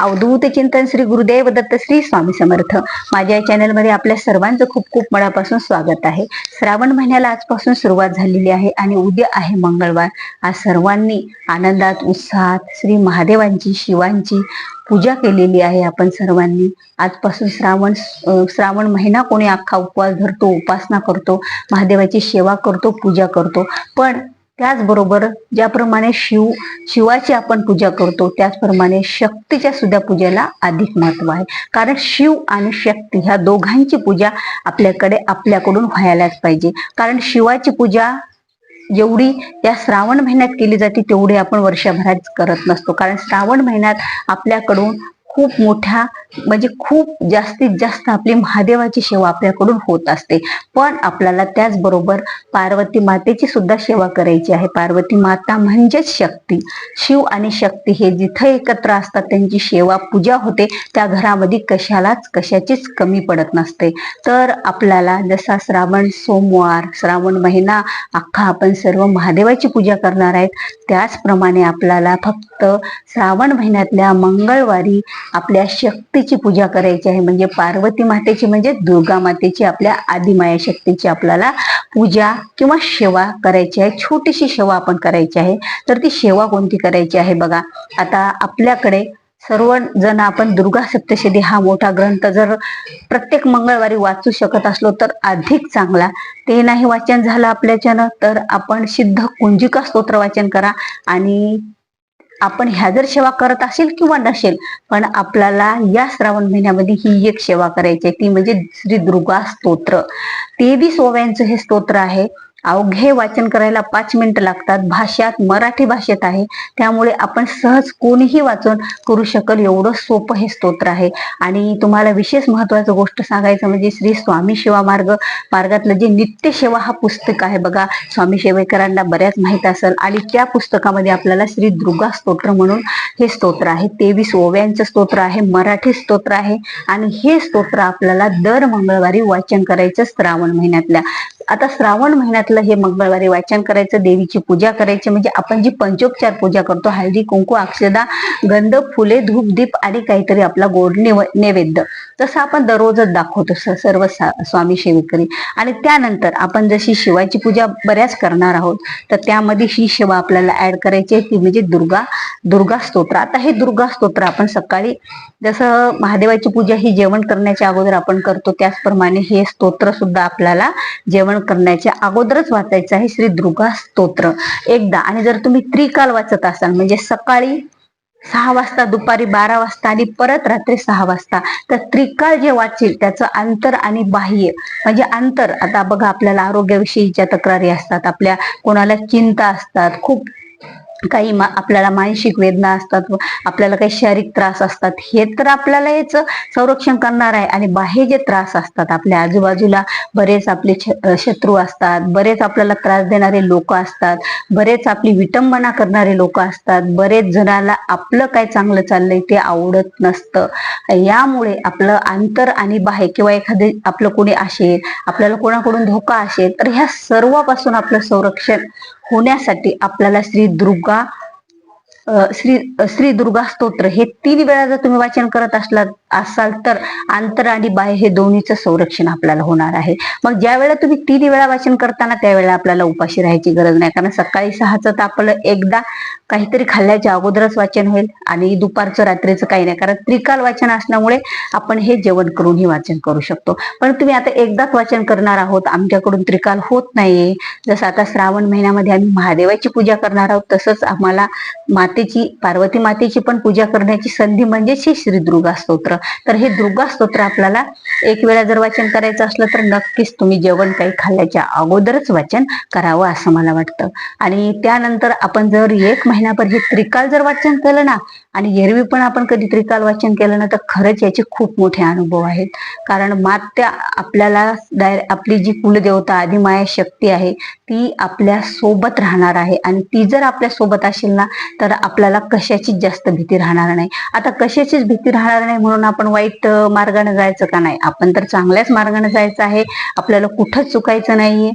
अवधूत चिंतन श्री गुरुदेव दत्त श्री स्वामी समर्थ. माझ्या या चॅनलमध्ये आपल्या सर्वांचं खूप खूप मनापासून स्वागत आहे. श्रावण महिन्याला आजपासून सुरुवात झालेली आहे आणि उद्या आहे मंगळवार. आज सर्वांनी आनंदात उत्साहात श्री महादेवांची शिवांची पूजा केलेली आहे आपण सर्वांनी. आजपासून श्रावण श्रावण महिना कोणी अख्खा उपवास धरतो उपासना करतो महादेवाची सेवा करतो पूजा करतो. पण त्याचबरोबर ज्याप्रमाणे शिव शिवाची आपण पूजा करतो त्याचप्रमाणे शक्तीच्या सुद्धा पूजेला अधिक महत्त्व आहे. कारण शिव आणि शक्ती ह्या दोघांची पूजा आपल्याकडे आपल्याकडून व्हायलाच पाहिजे. कारण शिवाची पूजा जेवढी त्या श्रावण महिन्यात केली जाते तेवढी आपण वर्षभरात करत नसतो. कारण श्रावण महिन्यात आपल्याकडून खूप मोठ्या म्हणजे खूप जास्तीत जास्त आपली महादेवाची सेवा आपल्याकडून होत असते. पण आपल्याला त्याचबरोबर पार्वती मातेची सुद्धा सेवा करायची आहे. पार्वती माता म्हणजेच शक्ती. शिव आणि शक्ती हे जिथे एकत्र असतात त्यांची सेवा पूजा होते. त्या घरामध्ये कशालाच कशाचीच कमी पडत नसते. तर आपल्याला जसा श्रावण सोमवार श्रावण महिना अख्खा आपण सर्व महादेवाची पूजा करणार आहेत. त्याचप्रमाणे आपल्याला फक्त श्रावण महिन्यातल्या मंगळवारी आपल्या शक्तीची पूजा करायची आहे. म्हणजे पार्वती मातेची म्हणजे दुर्गा मातेची आपल्या आदिमाया शक्तीची आपल्याला पूजा किंवा सेवा करायची आहे. छोटीशी सेवा आपण करायची आहे. तर ती सेवा कोणती करायची आहे बघा. आता आपल्याकडे सर्व जण आपण दुर्गा सप्तशती हा मोठा ग्रंथ जर प्रत्येक मंगळवारी वाचू शकत असलो तर अधिक चांगला. ते नाही वाचन झालं आपल्याच्यानं तर आपण सिद्ध कुंजिका स्तोत्र वाचन करा आणि आपण ह्या जर सेवा करत असेल किंवा नसेल पण आपल्याला या श्रावण महिन्यामध्ये ही एक सेवा करायची आहे. ती म्हणजे श्री दुर्गा स्तोत्र. तेवीस ओव्यांचं हे स्तोत्र आहे. अवघे वाचन करायला पाच मिनिटं लागतात. भाषात मराठी भाषेत आहे. त्यामुळे आपण सहज कोणीही वाचून करू शकल. एवढं सोपं हे स्तोत्र आहे. आणि तुम्हाला विशेष महत्वाचं गोष्ट सांगायचं म्हणजे श्री स्वामी सेवा मार्ग मार्गातलं जे नित्य सेवा हा पुस्तक आहे बघा. स्वामी सेवेकरांना बऱ्याच माहीत असेल. आणि त्या पुस्तकामध्ये आपल्याला श्री दुर्गा स्तोत्र म्हणून हे स्तोत्र आहे. तेवीस ओव्यांचं स्तोत्र आहे. मराठी स्तोत्र आहे. आणि हे स्तोत्र आपल्याला दर मंगळवारी वाचन करायचं श्रावण महिन्यातल्या. आता श्रावण महिन्यातलं हे मंगळवारी वाचन करायचं देवीची पूजा करायची म्हणजे आपण जी पंचोपचार पूजा करतो हळदी कुंकू अक्षदा गंध फुले धूप दीप आणि काहीतरी आपला गोड नैवेद्य. तसं आपण दररोजच दाखवतो सर्व सा- स्वामी सेवेकरी. आणि त्यानंतर आपण जशी शिवाची पूजा बऱ्याच करणार आहोत तर त्यामध्ये ही सेवा आपल्याला ऍड करायची आहे ती म्हणजे दुर्गा दुर्गा स्तोत्र. आता हे दुर्गा स्तोत्र आपण सकाळी जसं महादेवाची पूजा ही जेवण करण्याच्या अगोदर आपण करतो त्याचप्रमाणे हे स्तोत्र सुद्धा आपल्याला जेवण करण्याच्या अगोदरच वाचायचं आहे श्री दुर्गा स्तोत्र. एकदा. आणि जर तुम्ही त्रिकाल वाचत असाल म्हणजे सकाळी सहा वाजता दुपारी बारा वाजता आणि परत रात्री सहा वाजता. तर त्रिकाळ जे वाचेल त्याचं अंतर आणि बाह्य. म्हणजे अंतर आता बघा आपल्याला आरोग्याविषयीच्या तक्रारी असतात आपल्या कोणाला चिंता असतात खूप काही मा- आपल्याला मानसिक वेदना असतात व आपल्याला काही शारीरिक त्रास असतात हे तर आपल्याला याच संरक्षण करणार आहे. आणि बाह्य जे त्रास असतात आपल्या आजूबाजूला बरेच आपले शत्रू असतात बरेच आपल्याला त्रास देणारे लोक असतात बरेच आपली विटंबना करणारे लोक असतात बरेच जणाला आपलं काय चांगलं चाललंय ते आवडत नसतं. यामुळे आपलं अंतर आणि बाह्य किंवा एखादे आपलं कोणी असेल आपल्याला कोणाकडून धोका असेल तर ह्या सर्वापासून आपलं संरक्षण होण्यासाठी आपल्याला श्री दुर्ग अ, श्री श्री दुर्गा स्तोत्र हे तीन वेळा जर तुम्ही वाचन करत असलात असाल तर आंतर आणि बाह्य हे दोन्हीचं संरक्षण आपल्याला होणार आहे. मग ज्या वेळेला तुम्ही तीन वेळा वाचन करताना त्यावेळेला आपल्याला उपाशी राहायची गरज नाही. कारण सकाळी सहाचं तर आपलं एकदा काहीतरी खाल्ल्याच्या अगोदरच वाचन होईल आणि दुपारचं रात्रीचं काही नाही. कारण त्रिकाल वाचन असल्यामुळे आपण हे जेवण करूनही वाचन करू शकतो. पण तुम्ही आता एकदाच वाचन करणार आहोत आमच्याकडून त्रिकाल होत नाहीये. जसं आता श्रावण महिन्यामध्ये आम्ही महादेवाची पूजा करणार आहोत तसंच आम्हाला मातेची पार्वती मातेची पण पूजा करण्याची संधी म्हणजेच हे श्री दुर्गा स्तोत्र. तर हे दुर्गा स्तोत्र आपल्याला एक वेळा जर वाचन करायचं असलं तर नक्कीच तुम्ही जेवण काही खाल्ल्याच्या अगोदरच वाचन करावं असं मला वाटतं. आणि त्यानंतर आपण जर एक महिनाभर हे त्रिकाल जर वाचन केलं ना आणि एरवी पण आपण कधी त्रिकाल वाचन केलं ना तर खरंच याचे खूप मोठे अनुभव आहेत. कारण मात्या आपल्याला डाय आपली जी कुलदेवता आदिमाया शक्ती आहे ती आपल्यासोबत राहणार आहे. आणि ती जर आपल्यासोबत असेल ना तर आपल्याला कशाचीच जास्त भीती राहणार नाही. आता कशाचीच भीती राहणार नाही म्हणून आपण वाईट मार्गाने जायचं का नाही? आपण तर चांगल्याच मार्गाने जायचं आहे. आपल्याला कुठंच चुकायचं नाहीये.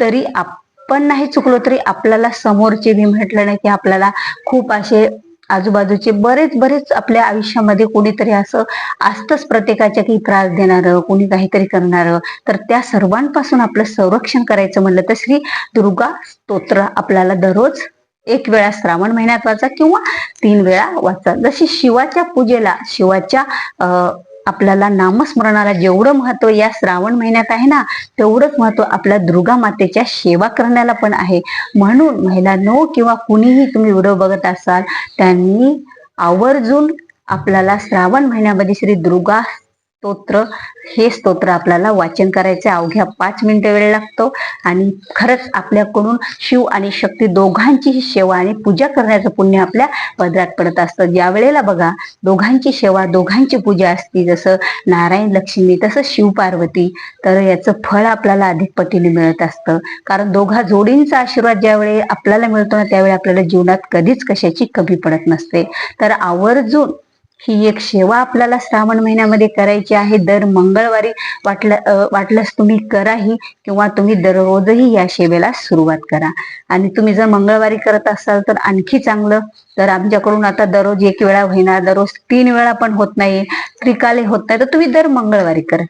तरी आपण नाही चुकलो तरी आपल्याला समोरचे मी म्हटलं नाही की आपल्याला खूप असे आजूबाजूचे बरेच बरेच आपल्या आयुष्यामध्ये कोणीतरी असं असतंच प्रत्येकाच्या काही त्रास देणारं कोणी काहीतरी करणारं. तर त्या सर्वांपासून आपलं संरक्षण करायचं म्हणलं तर श्री दुर्गा स्तोत्र आपल्याला दररोज एक वेळा श्रावण महिन्यात वाचा किंवा तीन वेळा वाचा. जशी शिवाच्या पूजेला शिवाच्या अं, आपल्याला नामस्मरणाला जेवढं महत्त्व या श्रावण महिन्यात आहे ना तेवढंच महत्त्व आपल्या दुर्गा मातेच्या सेवा करण्याला पण आहे. म्हणून महिलांनो किंवा कुणीही तुम्ही व्हिडिओ बघत असाल त्यांनी आवर्जून आपल्याला श्रावण महिन्यामध्ये श्री दुर्गा स्तोत्र. हे स्तोत्र आपल्याला वाचन करायचे अवघ्या पाच मिनिटं वेळ लागतो. आणि खरंच आपल्याकडून शिव आणि शक्ती दोघांचीही सेवा आणि पूजा करण्याचं पुण्य आपल्या पदरात पडत असतं. ज्या वेळेला बघा दोघांची सेवा दोघांची पूजा असते जसं नारायण लक्ष्मी तसं शिव पार्वती तर याचं फळ आपल्याला अधिक पटीने मिळत असतं. कारण दोघा जोडींचा आशीर्वाद ज्यावेळी आपल्याला मिळतो ना त्यावेळी आपल्याला जीवनात कधीच कशाची कमी पडत नसते. तर आवर्जून ही एक सेवा आपल्याला श्रावण महिन्यामध्ये करायची आहे. दर मंगळवारी वाटलं वाटलंच वाटल्यास तुम्ही कराही किंवा तुम्ही दररोजही या सेवेला सुरुवात करा. आणि तुम्ही जर मंगळवारी करत असाल तर आणखी चांगलं. तर आमच्याकडून आता दररोज एक वेळा होईना दररोज तीन वेळा पण होत नाही. त्रिकाले होत नाही तर तुम्ही दर मंगळवारी करा.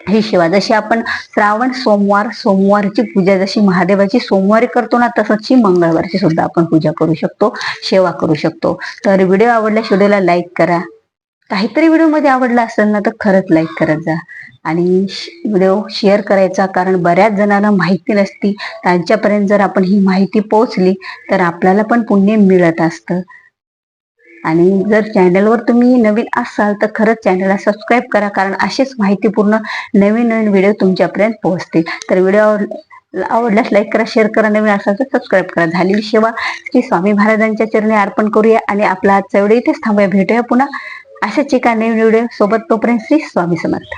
ही सेवा जशी आपण श्रावण सोमवार सोमवारची पूजा जशी महादेवाची सोमवारी करतो ना तसंच ही मंगळवारची सुद्धा आपण पूजा करू शकतो सेवा करू शकतो. तर व्हिडिओ आवडल्यास व्हिडिओला लाईक करा. काहीतरी व्हिडिओमध्ये आवडला असेल ना तर खरंच लाईक करत जा. आणि व्हिडिओ शेअर करायचा कारण बऱ्याच जणांना माहिती नसती. त्यांच्यापर्यंत जर आपण ही माहिती पोहोचली तर आपल्याला पण पुण्य मिळत असतं. आणि जर चॅनलवर तुम्ही नवीन असाल तर खरंच चॅनलला सबस्क्राईब करा. कारण असेच माहितीपूर्ण नवीन नवीन व्हिडिओ तुमच्यापर्यंत पोहोचतील. तर व्हिडिओ आवडल्यास लाईक करा शेअर करा. नवीन असाल तर सबस्क्राईब करा. झालेली सेवा श्री स्वामी महाराजांच्या चरणी अर्पण करूया. आणि आपला आजचा व्हिडिओ इथेच थांबूया. भेटूया पुन्हा. अशाच एका नवीन व्हिडिओ सोबत तोपर्यंत श्री स्वामी समर्थ.